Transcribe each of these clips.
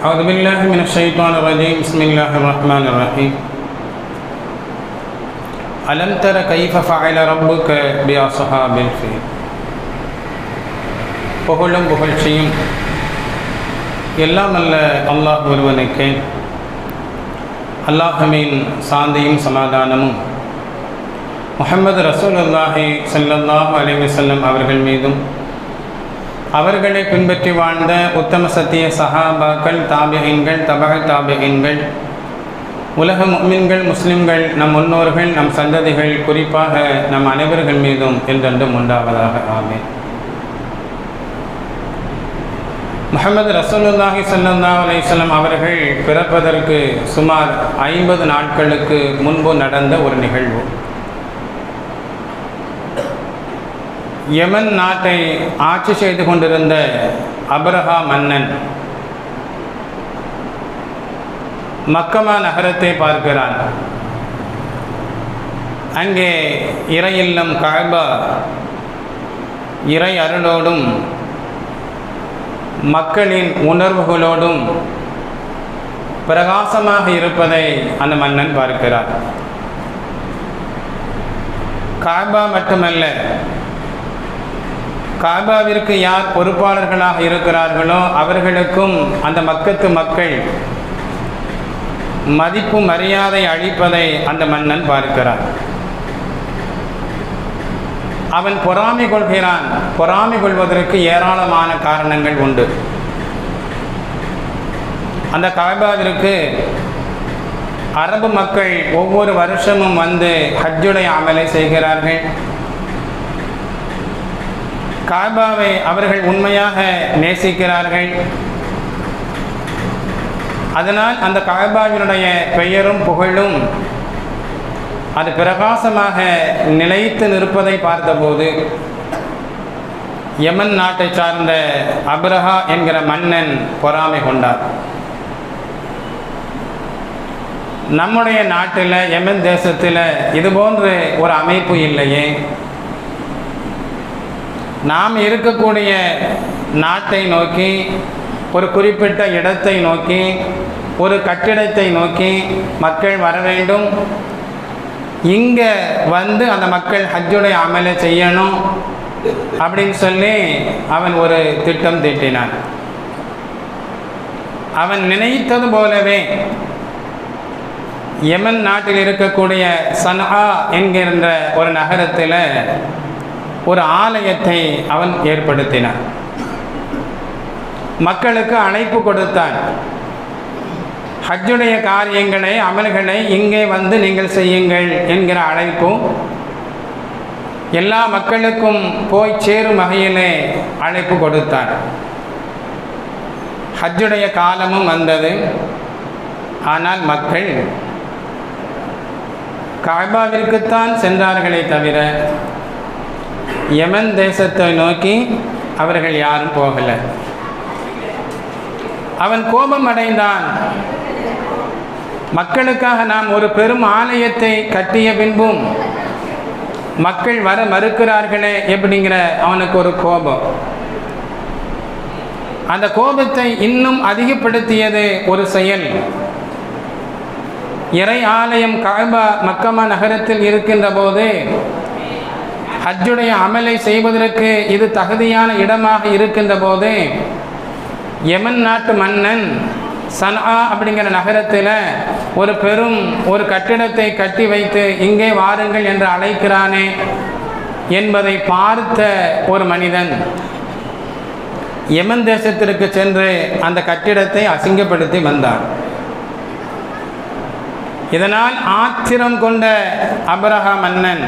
أعوذ بالله من الشيطان الرجيم بسم الله الرحمن الرحيم ألم تر كيف فعل ربك بأصحاب الفيل புகழும் புகழ்ச்சியும் எல்லாம் அல்ல அல்லாஹ் ஒருவனுக்கு அல்லாஹமின் சாந்தியும் சமாதானமும் முஹம்மது ரசூலுல்லாஹி ஸல்லல்லாஹு அலைஹி வஸல்லம் அவர்கள் மீதும் அவர்களை பின்பற்றி வாழ்ந்த உத்தம சத்திய சஹாபாக்கள் தாபியன்கள் தபக தாபியன்கள் உலக முக்மின்கள் முஸ்லிம்கள் நம் முன்னோர்கள் நம் சந்ததிகள் குறிப்பாக நம் அனைவர்கள் மீதும் என்றென்றும் உண்டாவதாக. ஆமேன். முகமது ரசூலுல்லாஹி சல்லா அலைஹி அவர்கள் பிறப்பதற்கு சுமார் ஐம்பது நாட்களுக்கு முன்பு நடந்த ஒரு நிகழ்வு. யமன் நாட்டை ஆட்சி செய்து கொண்டிருந்த அபரஹா மன்னன் மக்கமா நகரத்தை பார்க்கிறான். அங்கே இறை இல்லம் காய்பா இறை அருளோடும் மக்களின் உணர்வுகளோடும் பிரகாசமாக இருப்பதை அந்த மன்னன் பார்க்கிறார் காபா மட்டுமல்ல காபாவிற்கு யார் பொறுப்பாளர்களாக இருக்கிறார்களோ அவர்களுக்கும் அந்த மக்கத்து மக்கள் மதிப்பு மரியாதை அளிப்பதை அந்த மன்னன் பார்க்கிறார் அவன் பொறாமை கொள்கிறான். பொறாமை கொள்வதற்கு ஏராளமான காரணங்கள் உண்டு. அந்த காபாவிற்கு அரபு மக்கள் ஒவ்வொரு வருஷமும் வந்து ஹஜ்ஜுடைய அமலை செய்கிறார்கள். காபாவை அவர்கள் உண்மையாக நேசிக்கிறார்கள். அதனால் அந்த காபாவினுடைய பெயரும் புகழும். அது பிரகாசமாக நிலைத்து நிற்பதை பார்த்தபோது யமன் நாட்டை சார்ந்த அப்ரஹா என்கிற மன்னன் பொறாமை கொண்டார் நம்முடைய நாட்டில் யமன் தேசத்தில் இதுபோன்று ஒரு அமைப்பு இல்லையே. நாம் இருக்கக்கூடிய நாட்டை நோக்கி ஒரு குறிப்பிட்ட இடத்தை நோக்கி ஒரு கட்டிடத்தை நோக்கி மக்கள் வர வேண்டும். இங்கே வந்து அந்த மக்கள் ஹஜ்ஜுடைய அமலை செய்யணும் அப்படின்னு சொல்லி அவன் ஒரு திட்டம் தீட்டினான். அவன் நினைத்தது போலவே யமன் நாட்டில் இருக்கக்கூடிய சன்ஹா என்கின்ற ஒரு நகரத்தில் ஒரு ஆலயத்தை அவன் ஏற்படுத்தினான். மக்களுக்கு அழைப்பு கொடுத்தான். ஹஜ்ஜுடைய காரியங்களை அமல்களை இங்கே வந்து நீங்கள் செய்யுங்கள் என்கிற அழைப்பும் எல்லா மக்களுக்கும் போய் சேரும் வகையிலே அழைப்பு கொடுத்தார் ஹஜ்ஜுடைய காலமும் வந்தது. ஆனால் மக்கள் காபாவிற்குத்தான் சென்றார்களே தவிர யமன் தேசத்தை நோக்கி அவர்கள் யாரும் போகலை. அவன் கோபம் அடைந்தான். மக்களுக்காக நாம் ஒரு பெரும் ஆலயத்தை கட்டிய பின்பும் மக்கள் வர மறுக்கிறார்களே எப்படிங்கிற அவனுக்கு ஒரு கோபம். அந்த கோபத்தை இன்னும் அதிகப்படுத்தியது ஒரு செயல். இறை ஆலயம் காபா மக்கமா நகரத்தில் இருக்கின்ற போது ஹஜ்ஜுடைய அமலை செய்வதற்கு இது தகுதியான இடமாக இருக்கின்ற போது யமன் நாட்டு மன்னன் சனா அப்படிங்கிற நகரத்தில் ஒரு பெரும் ஒரு கட்டிடத்தை கட்டி வைத்து இங்கே வாருங்கள் என்று அழைக்கிறானே என்பதை பார்த்த ஒரு மனிதன் யமன் தேசத்திற்கு சென்று அந்த கட்டிடத்தை அசிங்கப்படுத்தி வந்தார் இதனால் ஆத்திரம் கொண்ட அபரஹா மன்னன்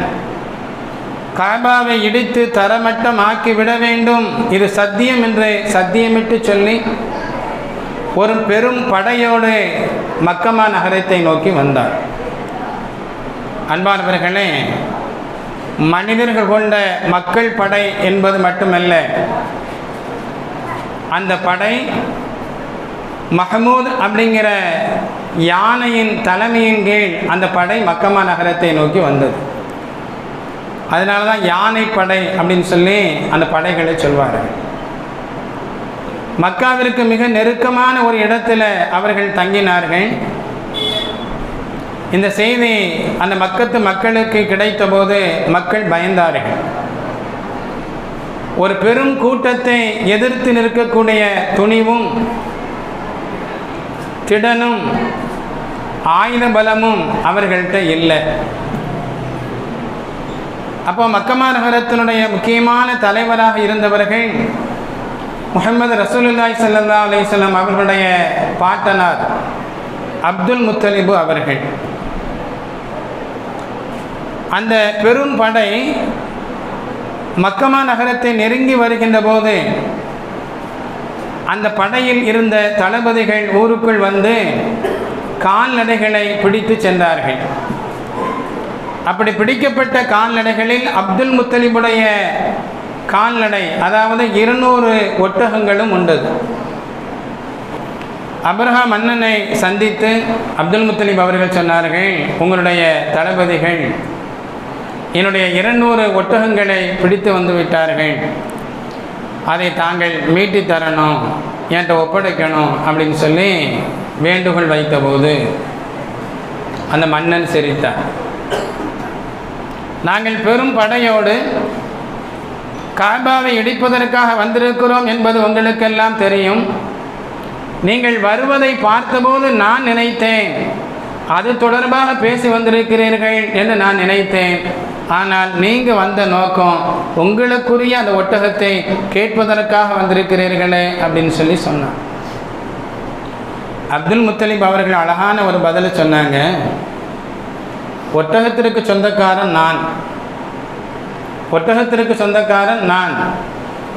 காபாவை இடித்து தரமட்டம் ஆக்கி விட வேண்டும் இது சத்தியம் என்று சத்தியமிட்டு சொல்லி ஒரு பெரும் படையோடு மக்கமா நகரத்தை நோக்கி வந்தார். அன்பானவர்களே மனிதர்கள் கொண்ட மக்கள் படை என்பது மட்டுமல்ல அந்த படை மஹமூத் அப்படிங்கிற யானையின் தலைமையின் கீழ் அந்த படை மக்கமா நகரத்தை நோக்கி வந்தது. அதனால தான் யானை படை அப்படின்னு சொல்லி அந்த படைகளை சொல்வார். மக்காவிற்கு மிக நெருக்கமான ஒரு இடத்துல அவர்கள் தங்கினார்கள். இந்த செய்தி அந்த மக்கத்து மக்களுக்கு கிடைத்தபோது மக்கள் பயந்தார்கள். ஒரு பெரும் கூட்டத்தை எதிர்த்து நிற்கக்கூடிய துணிவும் திடனும் ஆயுத பலமும் அவர்கள்ட்ட இல்லை. அப்போ மக்கமா நகரத்தினுடைய முக்கியமான தலைவராக இருந்தவர்கள் முகமது ரசூலுல்லாய் சல்லா அலிசல்லாம் அவர்களுடைய பாட்டனார் அப்துல் முத்தலிபு அவர்கள். அந்த பெரும் படை மக்கமா நகரத்தை நெருங்கி வருகின்ற போது அந்த படையில் இருந்த தளபதிகள் ஊருக்குள் வந்து கால்நடைகளை பிடித்து சென்றார்கள். அப்படி பிடிக்கப்பட்ட கால்நடைகளில் அப்துல் முத்தலிபுடைய கால்நடை அதாவது இருநூறு ஒட்டகங்களும் உண்டது. அபர்ஹா மன்னனை சந்தித்து அப்துல் முத்தலிப் அவர்கள் சொன்னார்கள் உங்களுடைய தளபதிகள் என்னுடைய இருநூறு ஒட்டகங்களை பிடித்து வந்து விட்டார்கள். அதை தாங்கள் மீட்டி தரணும் என்கிட்ட ஒப்படைக்கணும் அப்படின்னு சொல்லி வேண்டுகோள் வைத்தபோது அந்த மன்னன் சிரித்தார். நாங்கள் பெரும் படையோடு காபாவை இடிப்பதற்காக வந்திருக்கிறோம் என்பது உங்களுக்கெல்லாம் தெரியும். நீங்கள் வருவதை பார்த்தபோது நான் நினைத்தேன். அது தொடர்பாக பேசி வந்திருக்கிறீர்கள் என்று நான் நினைத்தேன். ஆனால் நீங்கள் வந்த நோக்கம் உங்களுக்குரிய அந்த ஒட்டகத்தை கேட்பதற்காக வந்திருக்கிறீர்களே அப்படின்னு சொல்லி சொன்னான். அப்துல் முத்தலீப் அவர்கள் அழகான ஒரு பதிலை சொன்னாங்க. ஒட்டகத்திற்கு சொந்தக்காரன் நான். ஒட்டகத்திற்கு சொந்தக்காரன் நான்.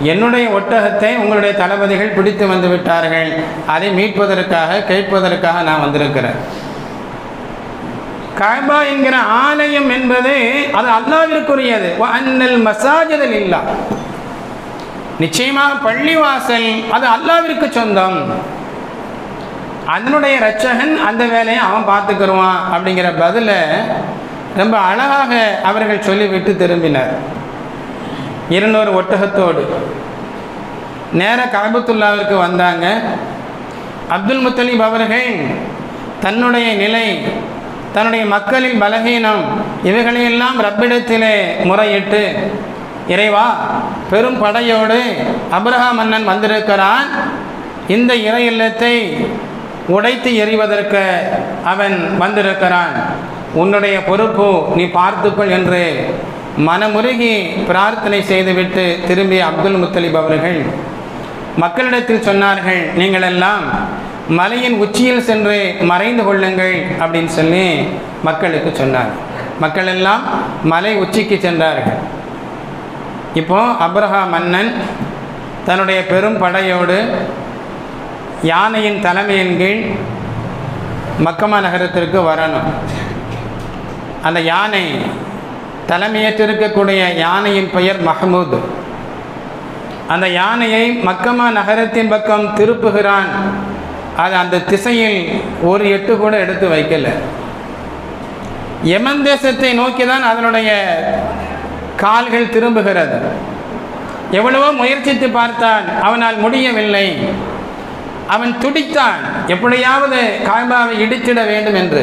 என்னுடைய ஒட்டகத்தை உங்களுடைய தளபதிகள் பிடித்து வந்து விட்டார்கள். அதை மீட்பதற்காக கேட்பதற்காக நான் வந்திருக்கிறேன். காபா என்கிற ஆலயம் என்பது அது அல்லாவிற்குரியது. அன்னல் மசாஜதில் இல்லா. நிச்சயமாக பள்ளிவாசல் அது அல்லாவிற்கு சொந்தம். அதனுடைய ரட்சகன் அந்த வேலையை அவன் பார்த்துக்கிடுவான் அப்படிங்கிற பதிலை ரொம்ப அழகாக அவர்கள் சொல்லிவிட்டு திரும்பினர். இருநூறு ஒட்டகத்தோடு. நேர காபத்துல்லாவிற்கு வந்தாங்க. அப்துல் முத்தலீப் அவர்கள் தன்னுடைய நிலை தன்னுடைய மக்களின் பலகீனம் இவைகளையெல்லாம் ரப்பிடத்திலே முறையிட்டு இறைவா பெரும் படையோடு அப்ரஹா மன்னன் வந்திருக்கிறான். இந்த இறை இல்லத்தை உடைத்து எறிவதற்கு அவன் வந்திருக்கிறான். உன்னுடைய பொறுப்பு நீ பார்த்துக்கொள் என்று மனமுருகி பிரார்த்தனை செய்துவிட்டு திரும்பிய அப்துல் முத்தலிப் அவர்கள் மக்களிடத்தில் சொன்னார்கள் நீங்கள் எல்லாம் மலையின் உச்சியில் சென்று மறைந்து கொள்ளுங்கள் அப்படின்னு சொல்லி மக்களுக்கு சொன்னார். மக்கள் எல்லாம் மலை உச்சிக்கு சென்றார்கள். இப்போ அப்ரஹா மன்னன் தன்னுடைய பெரும் படையோடு யானையின் தலைமையின் கீழ் மக்கமா நகரத்திற்கு வரணும். அந்த யானை தலைமையேற்றிருக்கக்கூடிய யானையின் பெயர் மஹமூத். அந்த யானையை மக்கமா நகரத்தின் பக்கம் திருப்புகிறான். அது அந்த திசையில் ஒரு எட்டு கூட எடுத்து வைக்கல. எமன் தேசத்தை நோக்கி தான் அதனுடைய கால்கள் திரும்புகிறது. எவ்வளவோ முயற்சித்து பார்த்தான் அவனால் முடியவில்லை. அவன் துடித்தான். எப்படியாவது காய்பாவை இடித்திட வேண்டும் என்று.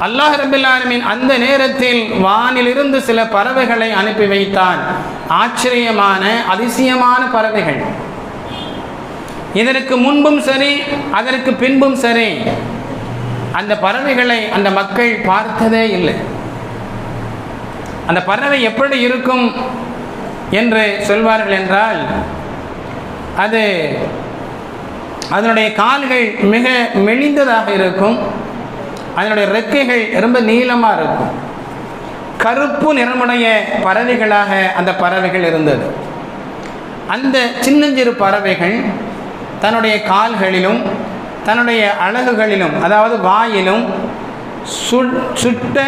அல்லாஹ் ரபில்லாலுமின் அந்த நேரத்தில் வானிலிருந்து சில பறவைகளை அனுப்பி வைத்தான். ஆச்சரியமான அதிசயமான பறவைகள். இதற்கு முன்பும் சரி அதற்கு பின்பும் சரி அந்த பறவைகளை அந்த மக்கள் பார்த்ததே இல்லை. அந்த பறவை எப்படி இருக்கும் என்று சொல்வார்கள் என்றால் அது அதனுடைய கால்கள் மிக மெலிந்ததாக இருக்கும். அதனுடைய ரெக்கைகள் ரொம்ப நீளமாக இருக்கும். கருப்பு நிறமுடைய பறவைகளாக அந்த பறவைகள் இருந்தது. அந்த சின்னஞ்சிறு பறவைகள் தன்னுடைய கால்களிலும் தன்னுடைய அழகுகளிலும் அதாவது வாயிலும் சுட்ட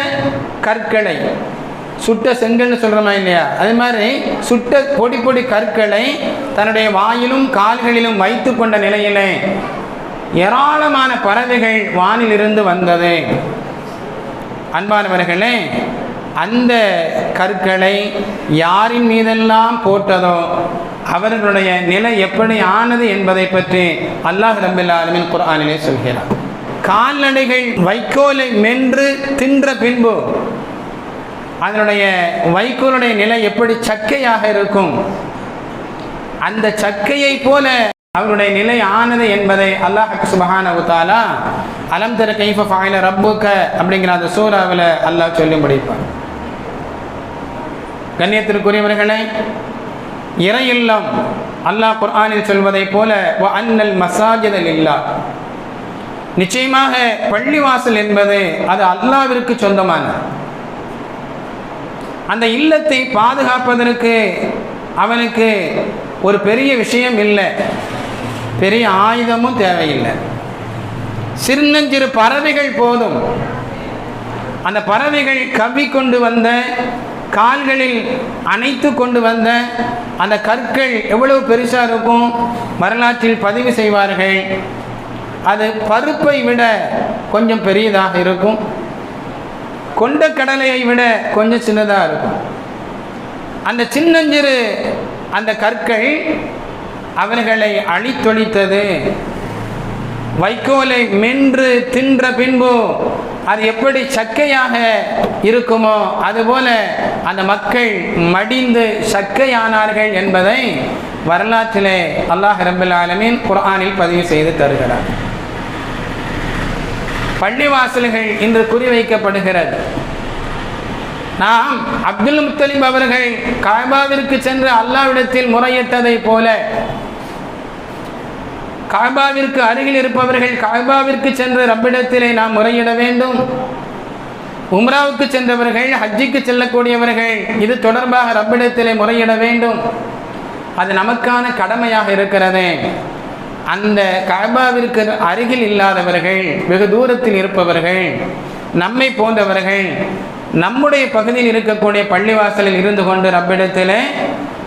கற்களை சுட்ட செங்கல்னு சொல்கிறோமா இல்லையா? அதே மாதிரி சுட்ட பொடி பொடி கற்களை தன்னுடைய வாயிலும் கால்களிலும் வைத்து கொண்ட நிலையிலே ஏராளமான பறவைகள் வானிலிருந்து வந்தது. அன்பானவர்களே அந்த கற்களை யாரின் மீதெல்லாம் போட்டதோ அவர்களுடைய நிலை எப்படி ஆனது என்பதை பற்றி அல்லாஹ் ரபில் ஆலமின் சொல்கிறார். கால்நடைகள் வைக்கோலை மென்று தின்ற பின்பு அதனுடைய வைக்கோலுடைய நிலை எப்படி சக்கையாக இருக்கும்? அந்த சக்கையை போல அவருடைய நிலை ஆனது என்பதை அல்லாஹ் சுபஹான உத்தாலா அலம் தர கைஃப ஃபாயில ரப்புக்க? அப்படிங்கிற அந்த சூறாவில் அல்லாஹ் சொல்லி முடிப்பார் கண்ணியத்திற்குரியவர்களை இறை இல்லம் அல்லாஹ் குர்ஆனில் சொல்வதைப் போல அன்னல் மசாஜிதல் இல்லா நிச்சயமாக பள்ளிவாசல் என்பது அது அல்லாவிற்கு சொந்தமானது. அந்த இல்லத்தை பாதுகாப்பதற்கு அவனுக்கு ஒரு பெரிய விஷயம் இல்லை. பெரிய ஆயுதமும் தேவையில்லை. சின்னஞ்சிறு பறவைகள் போதும். அந்த பறவைகள் கவ்வி கொண்டு வந்த கால்களில் அணைத்து கொண்டு வந்த அந்த கற்கள் எவ்வளவு பெருசாக இருக்கும் வரலாற்றில் பதிவு செய்வார்கள். அது பருப்பை விட கொஞ்சம் பெரியதாக இருக்கும். கொண்ட கடலையை விட கொஞ்சம் சின்னதாக இருக்கும். அந்த சின்னஞ்சிறு அந்த கற்கள் அவர்களை அழித்தொழித்தது. வைக்கோலை மென்று தின்ற பின்பு அது எப்படி சக்கையாக இருக்குமோ அதுபோல அந்த மக்கள் மடிந்து சக்கையானார்கள் என்பதை வரலாற்றிலே அல்லாஹ் ரபுல் ஆலமின் குர்ஆனில் பதிவு செய்து தருகிறார். பள்ளிவாசல்கள் இன்று குறிவைக்கப்படுகிறது. நாம் அப்துல் முத்தலிப் அவர்கள் காபாவிற்கு சென்று அல்லாவிடத்தில் முறையிட்டதை போல காபாவிற்கு அருகில் இருப்பவர்கள் காபாவிற்கு சென்று ரப்பிடத்திலே நாம் முறையிட வேண்டும். உம்ராவுக்கு சென்றவர்கள் ஹஜ்ஜிக்கு செல்லக்கூடியவர்கள் இது தொடர்பாக ரப்பிடத்திலே முறையிட வேண்டும். அது நமக்கான கடமையாக இருக்கிறது. அந்த கபாவிற்கு அருகில் இல்லாதவர்கள் வெகு தூரத்தில் இருப்பவர்கள் நம்மை போன்றவர்கள் நம்முடைய பகுதியில் இருக்கக்கூடிய பள்ளிவாசலில் இருந்து கொண்டு ரப்பிடத்தில்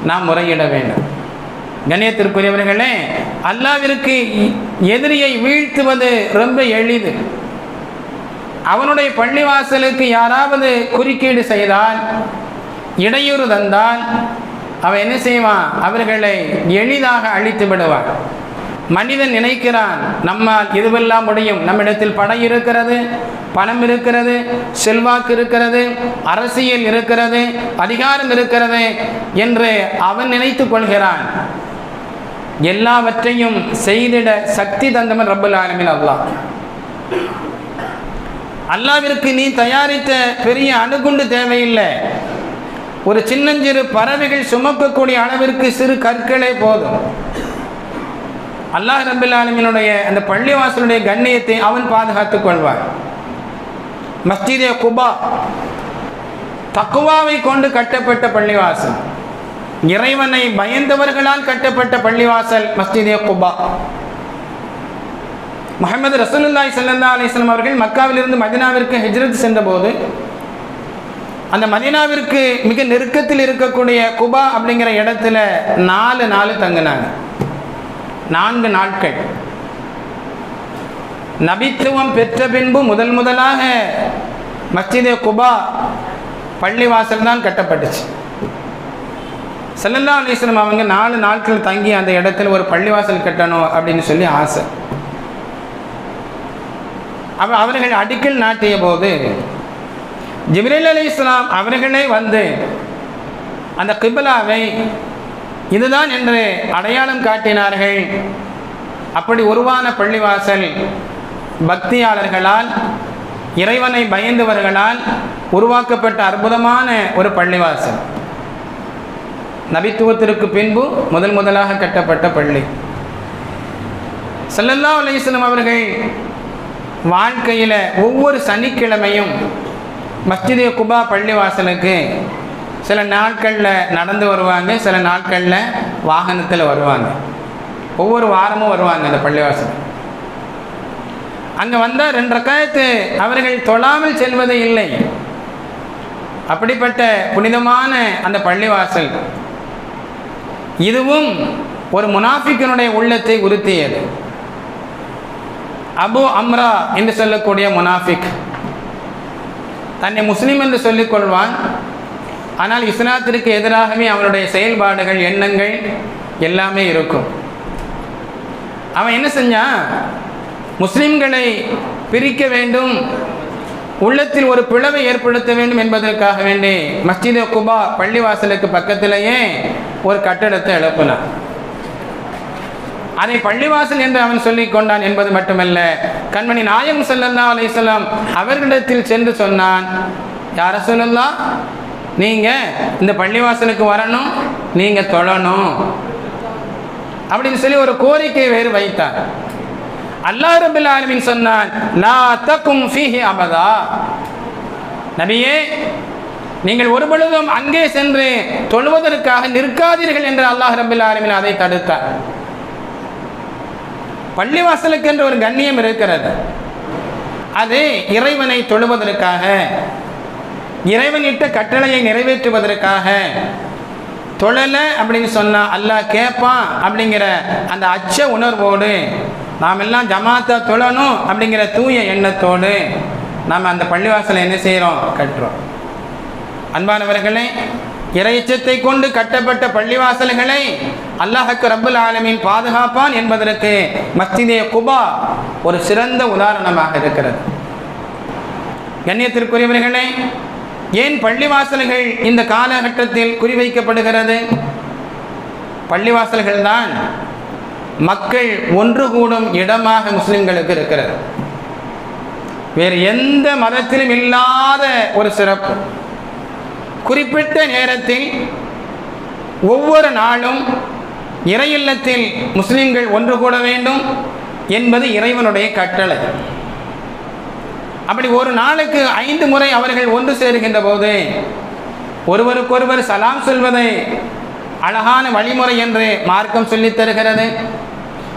நாம் முறையிட வேண்டும். கண்ணியத்திற்குரியவர்களே அல்லாவிற்கு எதிரியை வீழ்த்துவது ரொம்ப எளிது. அவனுடைய பள்ளிவாசலுக்கு யாராவது குறுக்கீடு செய்தால் இடையூறு தந்தால் அவன் என்ன செய்வான்? அவர்களை எளிதாக அழித்து விடுவான். மனிதன் நினைக்கிறான் நம்மால் இதுவெல்லாம் முடியும் நம்மிடத்தில் படம் இருக்கிறது பணம் இருக்கிறது செல்வாக்கு இருக்கிறது அரசியல் இருக்கிறது அதிகாரம் இருக்கிறது என்று அவன் நினைத்து கொள்கிறான். எல்லாவற்றையும் செய்திட சக்தி தந்தவன் ரப்பல் ஆலமின் அல்லா அல்லாவிற்கு நீ தயாரித்த பெரிய அணுகுண்டு தேவையில்லை. ஒரு சின்னஞ்சிறு பறவைகள் சுமக்கக்கூடிய அளவிற்கு சிறு கற்களே போதும். அல்லாஹ் ரபில் ஆலமினுடைய அந்த பள்ளிவாசலுடைய கண்ணியத்தை அவன் பாதுகாத்துக் கொள்வார் மஸ்ஜிதே குபா தக்குவாவை கொண்டு கட்டப்பட்ட பள்ளிவாசல். இறைவனை பயந்தவர்களால் கட்டப்பட்ட பள்ளிவாசல் மஸ்ஜிதே குபா. முகமது ரசூலுல்லாய் சல்லா அலிஸ்லாம் அவர்கள் மக்காவிலிருந்து மதினாவிற்கு ஹிஜ்ரத் சென்றபோது அந்த மதினாவிற்கு மிக நெருக்கத்தில் இருக்கக்கூடிய குபா அப்படிங்கிற இடத்துல நாலு நாள் தங்கினாங்க. நான்கு நாட்கள். நபித்துவம் பெற்ற பின்பு முதல் முதலாக மஸ்ஜிதே குபா பள்ளிவாசல் தான் கட்டப்பட்டுச்சு. செல்லல்லா அலிஸ்லம் அவங்க நாலு நாட்கள் தங்கி அந்த இடத்துல ஒரு பள்ளிவாசல் கட்டணும் அப்படின்னு சொல்லி ஆசை. அவ அவர்கள் அடிக்கல் நாட்டிய போது ஜிப்ரேல் அலி இஸ்லாம் அவர்களே வந்து அந்த கிபிலாவை இதுதான் என்று அடையாளம் காட்டினார்கள். அப்படி உருவான பள்ளிவாசல் பக்தியாளர்களால் இறைவனை பயந்தவர்களால் உருவாக்கப்பட்ட அற்புதமான ஒரு பள்ளிவாசல். நபித்துவத்திற்கு பின்பு முதல் முதலாக கட்டப்பட்ட பள்ளி. செல்லல்லா அலையம் அவர்கள் வாழ்க்கையில் ஒவ்வொரு சனிக்கிழமையும் மஸ்ஜிதே குபா பள்ளிவாசலுக்கு சில நாட்களில் நடந்து வருவாங்க சில நாட்களில் வாகனத்தில் வருவாங்க. ஒவ்வொரு வாரமும் வருவாங்க அந்த பள்ளிவாசல். அங்கே வந்தால் ரெண்டு ரக்காயத்து அவர்கள் தொழாமல் செல்வது இல்லை. அப்படிப்பட்ட புனிதமான அந்த பள்ளிவாசல். இதுவும் ஒரு முனாஃபிக்கினுடைய உள்ளத்தை உறுத்தியது. அபு அம்ரா என்று சொல்லக்கூடிய முனாஃபிக். தன்னை முஸ்லீம் என்று சொல்லிக் கொள்வான் ஆனால் இஸ்லாத்திற்கு எதிராகவே அவனுடைய செயல்பாடுகள் எண்ணங்கள் எல்லாமே இருக்கும். அவன் என்ன செஞ்சான் முஸ்லிம்களை பிரிக்க வேண்டும் உள்ளத்தில் ஒரு பிளவை ஏற்படுத்த வேண்டும் என்பதற்காக வேண்டி மஸ்ஜித் குபா பள்ளிவாசலுக்கு பக்கத்திலேயே ஒரு கட்டடத்தை எழுப்பினான். அதை பள்ளிவாசல் என்று அவன் சொல்லிக் கொண்டான் என்பது மட்டுமல்ல கண்மணி நாயகம் ஸல்லல்லாஹு அலைஹி அவர்களிடத்தில் சென்று சொன்னான் யார சொல்லலாம் நீங்க இந்த பள்ளிவாசலுக்கு வரணும் நீங்க தொழணும். அப்படின்னு சொல்லி ஒரு கோரிக்கை வேறு வைத்தார். அல்லாஹ் ரபில் ஆலமின் சொன்னான் லா தக்கும் ஃபீஹி அபதா. நபியே நீங்கள் ஒரு பொழுதும் அங்கே சென்று தொழுவதற்காக நிற்காதீர்கள் என்று அல்லாஹ் ரபில் ஆலமின் அதை தடுத்தார். பள்ளிவாசலுக்கு என்று ஒரு கண்ணியம் இருக்கிறது. அது இறைவனை தொழுவதற்காக இறைவன் இட்ட கட்டளையை நிறைவேற்றுவதற்காக. தொழலை அப்படின்னு சொன்னால் அல்லாஹ் கேட்பான் அப்படிங்கிற அந்த அச்ச உணர்வோடு நாம் எல்லாம் ஜமாத்தா தொழணும் அப்படிங்கிற தூய எண்ணத்தோடு நாம் அந்த பள்ளிவாசலை என்ன செய்கிறோம் கட்டுறோம். அன்பானவர்களே இறைச்சத்தை கொண்டு கட்டப்பட்ட பள்ளிவாசல்களை அல்லாஹக்கு ரப்புல் ஆலமின் பாதுகாப்பான் என்பதற்கு மஸ்ஜிதே குபா ஒரு சிறந்த உதாரணமாக இருக்கிறது. கண்ணியத்திற்குரியவர்களே ஏன் பள்ளிவாசல்கள் இந்த காலகட்டத்தில் குறிவைக்கப்படுகிறது? பள்ளிவாசல்கள் தான் மக்கள் ஒன்று கூடும் இடமாக முஸ்லிம்களுக்கு இருக்கிறது. வேறு எந்த மதத்திலும் இல்லாத ஒரு சிறப்பு. குறிப்பிட்ட நேரத்தில் ஒவ்வொரு நாளும் இறையில்லத்தில் முஸ்லிம்கள் ஒன்று கூட வேண்டும் என்பது இறைவனுடைய கட்டளை. அப்படி ஒரு நாளுக்கு ஐந்து முறை அவர்கள் ஒன்று சேருகின்ற போது ஒருவருக்கொருவர் சலாம் சொல்வதை அழகான வழிமுறை என்று மார்க்கம் சொல்லித் தருகிறது.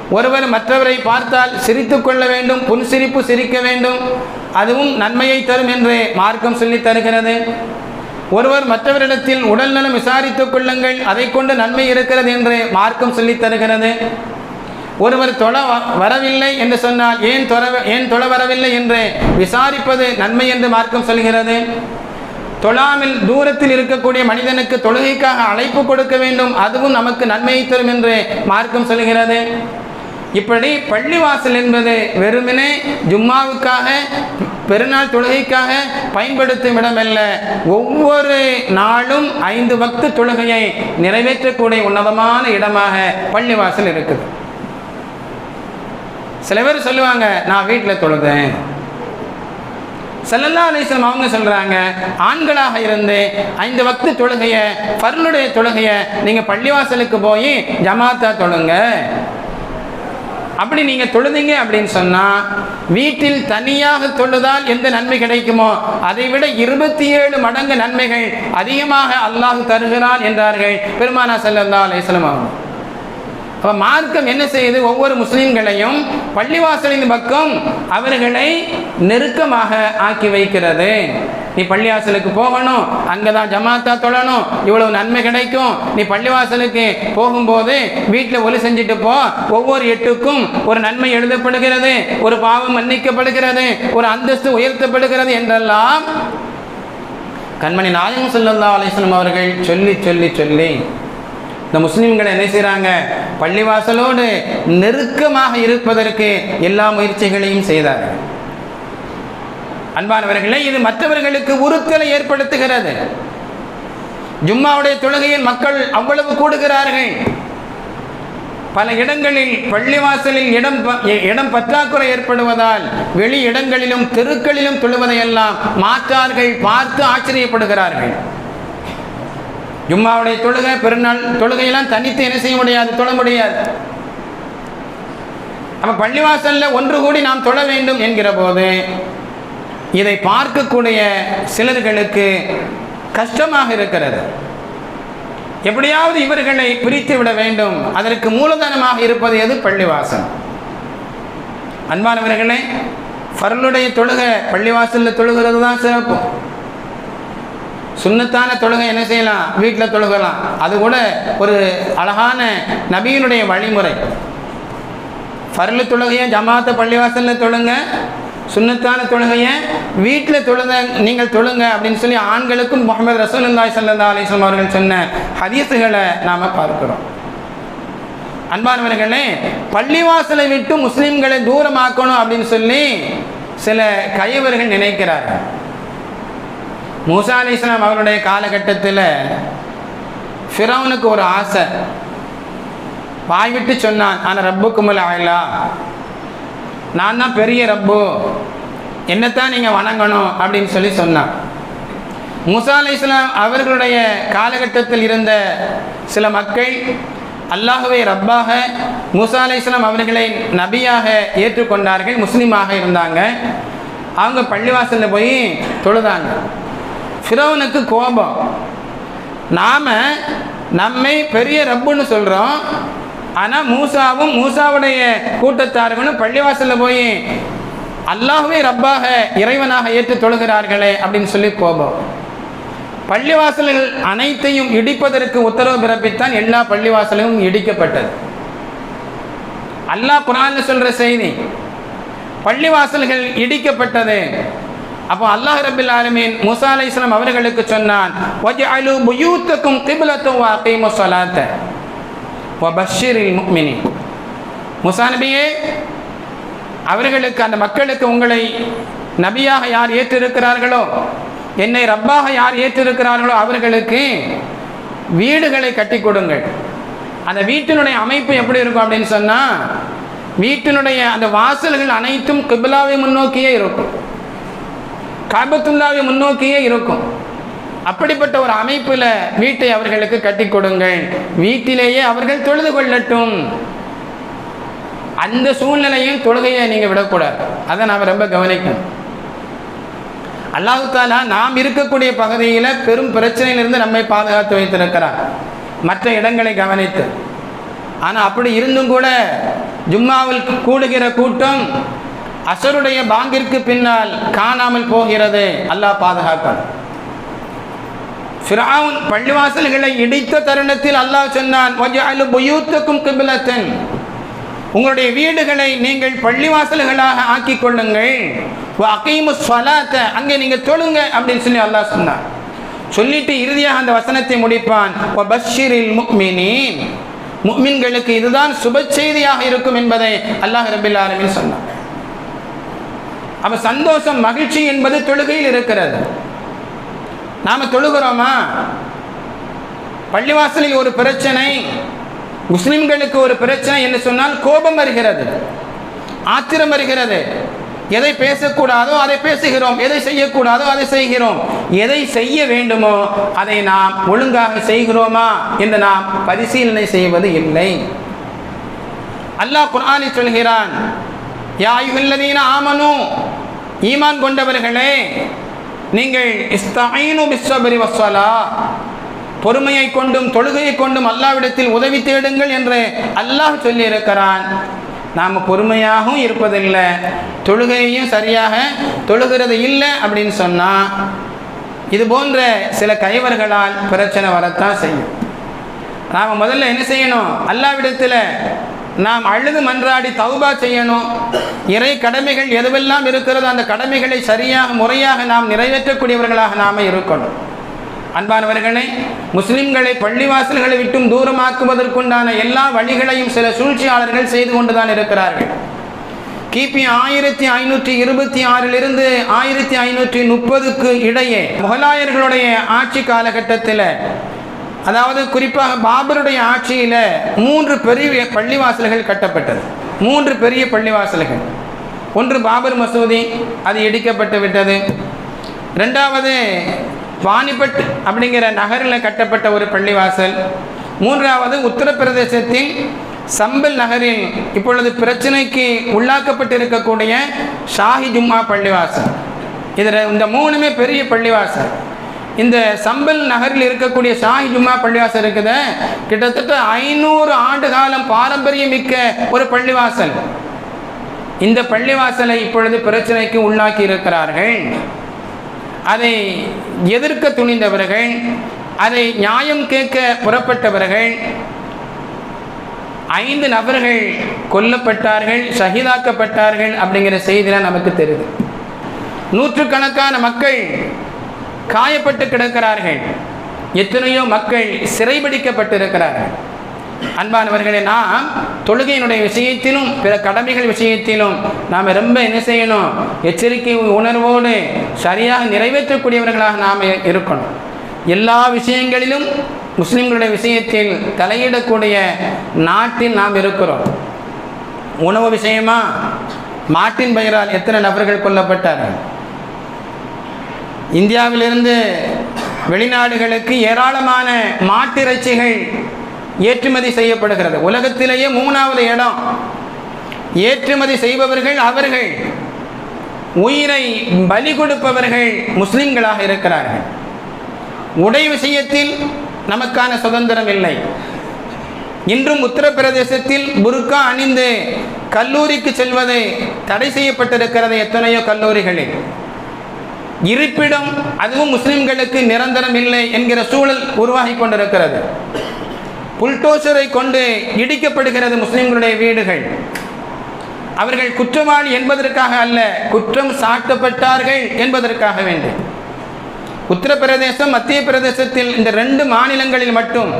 ஒருவர் மற்றவரை பார்த்தால் சிரித்து கொள்ள வேண்டும் புன்சிரிப்பு சிரிக்க வேண்டும். அதுவும் நன்மையை தரும் என்று மார்க்கம் சொல்லித் தருகிறது. ஒருவர் மற்றவரிடத்தில் உடல்நலம் விசாரித்துக் கொள்ளுங்கள் அதை கொண்டு நன்மை இருக்கிறது என்று மார்க்கம் சொல்லித் தருகிறது. ஒருவர் தொழ வ- வரவில்லை என்று சொன்னால் ஏன் தொழ ஏன் தொழ வரவில்லை என்று விசாரிப்பது நன்மை என்று மார்க்கம் சொல்கிறது. தொழாமல் தூரத்தில் இருக்கக்கூடிய மனிதனுக்கு தொழுகைக்காக அழைப்பு கொடுக்க வேண்டும் அதுவும் நமக்கு நன்மையை தரும் என்று மார்க்கம் சொல்கிறது. இப்படி பள்ளிவாசல் என்பது வெறுமனே ஜும்மாவுக்காக பெருநாள் தொழுகைக்காக பயன்படுத்தும் இடமல்ல. ஒவ்வொரு நாளும் ஐந்து பக்து தொழுகையை நிறைவேற்றக்கூடிய உன்னதமான இடமாக பள்ளிவாசல் இருக்குது. சில பேர் சொல்லுவாங்க நான் வீட்டில் தொழுதேன். செல்லல்லா அலிஸ்லம் அவங்க சொல்கிறாங்க ஆண்களாக இருந்து ஐந்து வக்து தொழுகையை ஃபர்னுடைய தொழுகையை நீங்கள் பள்ளிவாசலுக்கு போய் ஜமாத்தா தொழுங்க. அப்படி நீங்கள் தொழுதிங்க அப்படின்னு சொன்னால் வீட்டில் தனியாக தொழுதால் எந்த நன்மை கிடைக்குமோ அதை விட இருபத்தி ஏழு மடங்கு நன்மைகள் அதிகமாக அல்லாஹ் தருகிறான் என்றார்கள் பெருமானா செல்லல்லா அலிஸ்லம் அவங்க அப்போ மார்க்கம் என்ன செய்யுது? ஒவ்வொரு முஸ்லீம்களையும் பள்ளிவாசலின் பக்கம் அவர்களை நெருக்கமாக ஆக்கி வைக்கிறது. நீ பள்ளிவாசலுக்கு போகணும் அங்கே தான் ஜமாத்தா தொழணும் இவ்வளவு நன்மை கிடைக்கும். நீ பள்ளிவாசலுக்கு போகும்போது வீட்டில் ஒலி செஞ்சுட்டு போ. ஒவ்வொரு எட்டுக்கும் ஒரு நன்மை எழுதப்படுகிறது ஒரு பாவம் மன்னிக்கப்படுகிறது ஒரு அந்தஸ்து உயர்த்தப்படுகிறது என்றெல்லாம் கண்மணி நாயகம் ஸல்லல்லாஹு அலிஸ்லம் அவர்கள் சொல்லி சொல்லி சொல்லி இந்த முஸ்லீம்கள் என்ன செய்கிறாங்க பள்ளிவாசலோடு நெருக்கமாக இருப்பதற்கு எல்லா முயற்சிகளையும் செய்தார்கள். அன்பானவர்களே இது மற்றவர்களுக்கு உறுத்தலை ஏற்படுத்துகிறது. ஜும்மாவுடைய தொழுகையில் மக்கள் அவ்வளவு கூடுகிறார்கள். பல இடங்களில் பள்ளிவாசலில் இடம் இடம் பற்றாக்குறை ஏற்படுவதால் வெளி இடங்களிலும் தெருக்களிலும் தொழுவதையெல்லாம் மாற்றார்கள் பார்த்து ஆச்சரியப்படுகிறார்கள். ஜும்மாவுடைய தொழுகை பெருநாள் தொழுகையெல்லாம் தனித்து என்ன செய்ய முடியாது தொழ முடியாது. நம்ம பள்ளிவாசல்ல ஒன்று கூடி நாம் தொழ வேண்டும் என்கிற போது இதை பார்க்கக்கூடிய சிலர்களுக்கு கஷ்டமாக இருக்கிறது. எப்படியாவது இவர்களை பிரித்து விட வேண்டும். அதற்கு மூலதனமாக இருப்பது எது? பள்ளிவாசல். அன்பானவர்களே பரலுடைய தொழுகை பள்ளிவாசலில் தொழுகிறது தான் சிறப்பு. சுண்ணத்தான தொழுகை என்ன செய்யலாம்? வீட்டில் தொழுகலாம். அது கூட ஒரு அழகான நபியினுடைய வழிமுறை. ஃபர்லு தொழுகையை ஜமாத்த பள்ளிவாசலில் தொழுங்க. சுண்ணத்தான தொழுகையை வீட்டில் தொழுத நீங்கள் தொழுங்க அப்படின்னு சொல்லி ஆண்களுக்கும் முகமது ரசூலுல்லாய் சல்லா அலிஸ்லாம் அவர்கள் சொன்ன ஹதீஸுகளை நாம் பார்க்கிறோம். அன்பானவர்களே பள்ளிவாசலை விட்டு முஸ்லீம்களை தூரமாக்கணும் அப்படின்னு சொல்லி சில கைவர்கள் நினைக்கிறார்கள். மூசா அலி இஸ்லாம் அவருடைய காலகட்டத்தில் ஃபிரௌனுக்கு ஒரு ஆசை. வாய்விட்டு சொன்னான் ஆனால் ரப்புக்குமல் ஆயிலா நான் தான் பெரிய ரப்பு. என்னத்தான் நீங்கள் வணங்கணும்? அப்படின்னு சொல்லி சொன்னான். மூசா அலி இஸ்லாம் அவர்களுடைய காலகட்டத்தில் இருந்த சில மக்கள் அல்லாஹுவை ரப்பாக மூசா அலி இஸ்லாம் அவர்களை நபியாக ஏற்றுக்கொண்டார்கள் முஸ்லீமாக இருந்தாங்க. அவங்க பள்ளிவாசலில் போய் தொழுதாங்க. ஃபிரௌனுக்கு கோபம். நாம் நம்மை பெரிய ரப்புன்னு சொல்கிறோம் ஆனால் மூசாவும் மூசாவுடைய கூட்டத்தார்களும் பள்ளிவாசலில் போய் அல்லாஹுவே ரப்பாக இறைவனாக ஏற்று தொழுகிறார்களே அப்படின்னு சொல்லி கோபம். பள்ளிவாசல்கள் அனைத்தையும் இடிப்பதற்கு உத்தரவு பிறப்பித்தான் எல்லா பள்ளிவாசலும் இடிக்கப்பட்டது. அல்லாஹ் குரான் சொல்கிற செய்தி பள்ளிவாசல்கள் இடிக்கப்பட்டது. அப்போ அல்லாஹ் ரபில் ஆலமீன் முசா அலை இஸ்லாம் அவர்களுக்கு சொன்னான் வஜ்அலு முசா நபியே அவர்களுக்கு அந்த மக்களுக்கு உங்களை நபியாக யார் ஏற்றிருக்கிறார்களோ என்னை ரப்பாக யார் ஏற்றிருக்கிறார்களோ அவர்களுக்கு வீடுகளை கட்டி கொடுங்கள். அந்த வீட்டினுடைய அமைப்பு எப்படி இருக்கும் அப்படின்னு சொன்னால் வீட்டினுடைய அந்த வாசல்கள் அனைத்தும் கிபிலாவை முன்னோக்கியே இருக்கும். காபத்துல்லாவை முன்னோக்கியே இருக்கும். அப்படிப்பட்ட ஒரு அமைப்பில் வீட்டை அவர்களுக்கு கட்டி கொடுங்கள். வீட்டிலேயே அவர்கள் தொழுது கொள்ளட்டும். அந்த சூழ்நிலையும் தொழுகையை நீங்கள் விடக்கூடாது. அதை நாம் ரொம்ப கவனிக்கணும். அல்லாஹாலா நாம் இருக்கக்கூடிய பகுதியில் பெரும் பிரச்சனையிலிருந்து நம்மை பாதுகாத்து வைத்திருக்கிறார். மற்ற இடங்களை கவனித்து. ஆனால் அப்படி இருந்தும் கூட ஜும்மாவில் கூடுகிற கூட்டம் அசருடைய பாங்கிற்கு பின்னால் காணாமல் போகிறது. அல்லாஹ் பாதுகாப்பான். ஃபிரவுன் பள்ளிவாசல்களை இடித்த தருணத்தில் அல்லாஹ் சொன்னான் புயூத்தக்கும் கிபிலத்தன். உங்களுடைய வீடுகளை நீங்கள் பள்ளிவாசல்களாக ஆக்கி கொள்ளுங்கள். அங்கே நீங்கள் தொழுங்க அப்படின்னு சொல்லி அல்லாஹ் சொன்னான். சொல்லிட்டு இறுதியாக அந்த வசனத்தை முடிப்பான் பஷீரில் முக்மினின். முக்மின்களுக்கு இதுதான் சுப செய்தியாக இருக்கும் என்பதை அல்லாஹ் ரபில் ஆலமின் சொன்னான். அப்ப சந்தோஷம் மகிழ்ச்சி என்பது தொழுகையில் இருக்கிறது. நாம தொழுகிறோமா? பள்ளிவாசலில் ஒரு பிரச்சனை முஸ்லிம்களுக்கு ஒரு பிரச்சனை என்று சொன்னால் கோபம் வருகிறது ஆத்திரம் வருகிறது. எதை பேசக்கூடாதோ அதை பேசுகிறோம் எதை செய்யக்கூடாதோ அதை செய்கிறோம். எதை செய்ய வேண்டுமோ அதை நாம் ஒழுங்காக செய்கிறோமா என்று நாம் பரிசீலனை செய்வது இல்லை. அல்லாஹ் குர்ஆனில் சொல்கிறான் யா ஆமனு. ஈமான் கொண்டவர்களே நீங்கள் இஸ்தஈனு பிஸ்ஸப்ரி வஸ்ஸலா பொறுமையை கொண்டும் தொழுகையை கொண்டும் அல்லாவிடத்தில் உதவி தேடுங்கள் என்று அல்லாஹ் சொல்லியிருக்கிறான். நாம் பொறுமையாகவும் இருப்பதில்லை தொழுகையையும் சரியாக தொழுகிறது இல்லை அப்படின்னு சொன்னால் இது போன்ற சில கைவர்களால் பிரச்சனை வரத்தான் செய்யும். நாம் முதல்ல என்ன செய்யணும்? அல்லாவிடத்தில் நாம் அழுது மன்றாடி தௌபா செய்யணும். இறை கடமைகள் எதுவெல்லாம் இருக்கிறதோ அந்த கடமைகளை சரியாக முறையாக நாம் நிறைவேற்றக்கூடியவர்களாக நாம் இருக்கணும். அன்பானவர்களே முஸ்லிம்களை பள்ளிவாசல்களை விட்டும் தூரமாக்குவதற்குண்டான எல்லா வழிகளையும் சில சூழ்ச்சியாளர்கள் செய்து கொண்டுதான் இருக்கிறார்கள். கிபி ஆயிரத்தி ஐநூற்றி இருபத்தி ஆறிலிருந்து ஆயிரத்தி ஐநூற்றி முப்பதுக்கு இடையே முகலாயர்களுடைய ஆட்சி காலகட்டத்தில் அதாவது குறிப்பாக பாபருடைய ஆட்சியில் மூன்று பெரிய பள்ளிவாசல்கள் கட்டப்பட்டது. மூன்று பெரிய பள்ளிவாசல்கள். ஒன்று பாபர் மசூதி அது இடிக்கப்பட்டு விட்டது. ரெண்டாவது வாணிபட் அப்படிங்கிற நகரில் கட்டப்பட்ட ஒரு பள்ளிவாசல். மூன்றாவது உத்தரப்பிரதேசத்தில் சம்பல் நகரில் இப்பொழுது பிரச்சனைக்கு உள்ளாக்கப்பட்டிருக்கக்கூடிய ஷாஹி ஜும்மா பள்ளிவாசல். இதில் இந்த மூணுமே பெரிய பள்ளிவாசல். இந்த சம்பல் நகரில் இருக்கக்கூடிய ஷாஹி ஜும்மா பள்ளிவாசல் இருக்குது. கிட்டத்தட்ட ஐநூறு ஆண்டு காலம் பாரம்பரியம் மிக்க ஒரு பள்ளிவாசல். இந்த பள்ளிவாசலை இப்பொழுது பிரச்சனைக்கு உள்ளாக்கி இருக்கிறார்கள். அதை எதிர்க்க துணிந்தவர்கள் அதை நியாயம் கேட்க புறப்பட்டவர்கள் ஐந்து நபர்கள் கொல்லப்பட்டார்கள் ஷஹீதாக்கப்பட்டார்கள் அப்படிங்கிற செய்திலாம் நமக்கு தெரியுது. நூற்றுக்கணக்கான மக்கள் காயப்பட்டு கிடக்கிறார்கள். எத்தனையோ மக்கள் சிறைபிடிக்கப்பட்டிருக்கிறார்கள். அன்பானவர்களே நாம் தொழுகையினுடைய விஷயத்திலும் பிற கடமைகள் விஷயத்திலும் நாம் ரொம்ப என்ன செய்யணும்? எச்சரிக்கை உணர்வோடு சரியாக நிறைவேற்றக்கூடியவர்களாக நாம் இருக்கணும். எல்லா விஷயங்களிலும் முஸ்லிம்களுடைய விஷயத்தில் தலையிடக்கூடிய நாட்டில் நாம் இருக்கிறோம். உணவு விஷயமா? மாட்டின் பெயரால் எத்தனை நபர்கள் கொல்லப்பட்டார்கள்? இந்தியாவிலிருந்து வெளிநாடுகளுக்கு ஏராளமான மாட்டிறைச்சிகள் ஏற்றுமதி செய்யப்படுகிறது. உலகத்திலேயே மூணாவது இடம். ஏற்றுமதி செய்பவர்கள் அவர்கள். உயிரை பலி கொடுப்பவர்கள் முஸ்லிம்களாக இருக்கிறார்கள். உடை விஷயத்தில் நமக்கான சுதந்திரம் இல்லை. இன்றும் உத்தரப்பிரதேசத்தில் புருக்கா அணிந்து கல்லூரிக்கு செல்வது தடை செய்யப்பட்டிருக்கிறது எத்தனையோ கல்லூரிகளில். இருப்பிடம் அதுவும் முஸ்லிம்களுக்கு நிரந்தரம் இல்லை என்கிற சூழல் உருவாகி கொண்டிருக்கிறது. புல்டோசரை கொண்டு இடிக்கப்படுகிறது முஸ்லிம்களுடைய வீடுகள். அவர்கள் குற்றவாளி என்பதற்காக அல்ல குற்றம் சாட்டப்பட்டார்கள் என்பதற்காக வேண்டும் உத்தரப்பிரதேசம் மத்திய பிரதேசத்தில் இந்த ரெண்டு மாநிலங்களில் மட்டும்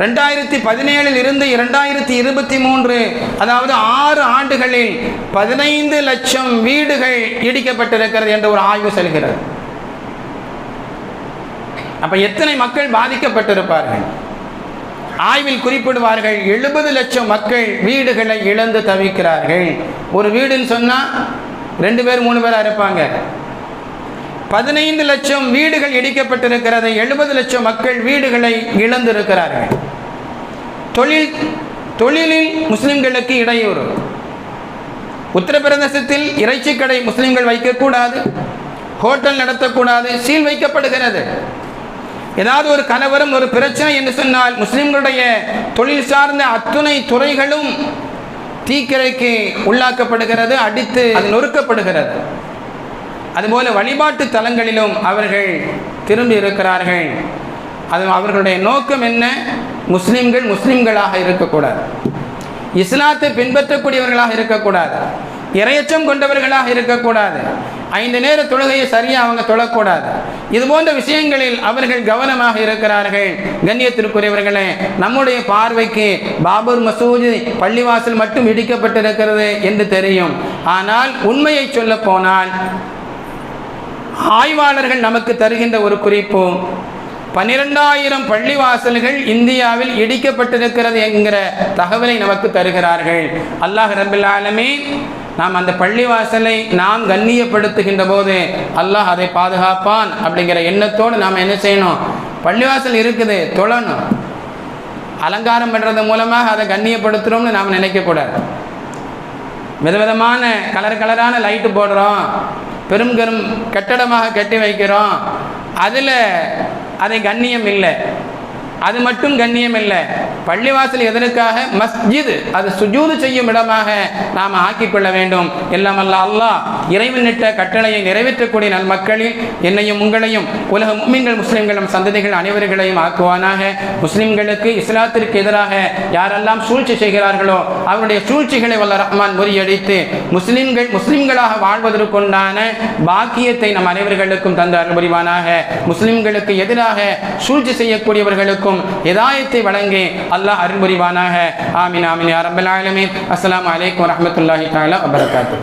ரெண்டாயிரத்தி பதினேழில் இருந்து இரண்டாயிரத்தி இருபத்தி மூன்று அதாவது ஆறு ஆண்டுகளில் பதினைந்து லட்சம் வீடுகள் இடிக்கப்பட்டிருக்கிறது என்று ஒரு ஆய்வு செல்கிறது. அப்ப எத்தனை மக்கள் பாதிக்கப்பட்டிருப்பார்கள்? ஆய்வில் குறிப்பிடுவார்கள் எழுபது லட்சம் மக்கள் வீடுகளை இழந்து தவிக்கிறார்கள். ஒரு வீடுன்னு சொன்னால் ரெண்டு பேர் மூணு பேராக இருப்பாங்க. பதினைந்து லட்சம் வீடுகள் இடிக்கப்பட்டிருக்கிறது எழுபது லட்சம் மக்கள் வீடுகளை இழந்திருக்கிறார்கள். தொழில் தொழிலில் முஸ்லிம்களுக்கு இடையூறு. உத்தரப்பிரதேசத்தில் இறைச்சி கடை முஸ்லிம்கள் வைக்கக்கூடாது. ஹோட்டல் நடத்தக்கூடாது. சீல் வைக்கப்படுகிறது. ஏதாவது ஒரு கலவரம் ஒரு பிரச்சனை என்று சொன்னால் முஸ்லிம்களுடைய தொழில் சார்ந்த அத்துணை துறைகளும் தீக்கிரைக்கு உள்ளாக்கப்படுகிறது அடித்து அது நொறுக்கப்படுகிறது. அதுபோல வழிபாட்டு தலங்களிலும் அவர்கள் திரும்பி இருக்கிறார்கள் அது அவர்களுடைய நோக்கம் என்ன? முஸ்லிம்கள் முஸ்லிம்களாக இருக்கக்கூடாது. இஸ்லாத்தை பின்பற்றக்கூடியவர்களாக இருக்கக்கூடாது. இரையச்சம் கொண்டவர்களாக இருக்கக்கூடாது. ஐந்து நேர தொழுகையை சரியாக அவங்க தொழக்கூடாது. இது போன்ற விஷயங்களில் அவர்கள் கவனமாக இருக்கிறார்கள். கண்ணியத்திற்குரியவர்களே நம்முடைய பார்வைக்கு பாபர் மசூதி பள்ளிவாசல் மட்டும் இடிக்கப்பட்டிருக்கிறது என்று தெரியும். ஆனால் உண்மையை சொல்ல போனால் ஆய்வாளர்கள் நமக்கு தருகின்ற ஒரு குறிப்பு. பன்னிரெண்டாயிரம் பள்ளிவாசல்கள் இந்தியாவில் இடிக்கப்பட்டிருக்கிறது என்கிற தகவலை நமக்கு தருகிறார்கள். அல்லாஹ் ரபில் ஆலமே நாம் அந்த பள்ளிவாசலை நாம் கண்ணியப்படுத்துகின்ற போது அல்லாஹ் அதை பாதுகாப்பான் அப்படிங்கிற எண்ணத்தோடு நாம் என்ன செய்யணும்? பள்ளிவாசல் இருக்குது தொழணும். அலங்காரம் பண்ணுறது மூலமாக அதை கண்ணியப்படுத்துகிறோம்னு நாம் நினைக்கக்கூடாது. விதவிதமான கலர் கலரான லைட்டு போடுறோம். பெரும் பெரும் கட்டடமாக கட்டி வைக்கிறோம். அதில் அதை கண்ணியம் இல்லை. அது மட்டும் கண்ணியம் இல்லை பள்ளிவாசல் எதற்காக? மஸ்ஜித் அது சுஜூது செய்யும் இடமாக நாம் ஆக்கிக் கொள்ள வேண்டும். எல்லாம் அல்ல அல்லாஹ் இறைவனிட்ட கட்டளையை நிறைவேற்றக்கூடிய நல் மக்களில் என்னையும் உங்களையும் உலக மும்மின்கள் முஸ்லிம்களும் சந்ததிகள் அனைவர்களையும் ஆக்குவானாக. முஸ்லிம்களுக்கு இஸ்லாத்திற்கு எதிராக யாரெல்லாம் சூழ்ச்சி செய்கிறார்களோ அவருடைய சூழ்ச்சிகளை வல்ல ரஹ்மான் முறியடித்து முஸ்லிம்கள் முஸ்லிம்களாக வாழ்வதற்குண்டான பாக்கியத்தை நம் அனைவர்களுக்கும் தந்து அருள்புரிவானாக முஸ்லிம்களுக்கு எதிராக சூழ்ச்சி செய்யக்கூடியவர்களுக்கும் எதாயத்தை வழங்கி அல்லாஹ் அருள்புரிவானாக. ஆமின் ஆமின் யா ஆலமின். அஸ்லாம் வலைக்கம் வரமத்துல்லாஹி தாலா வபரகாத்து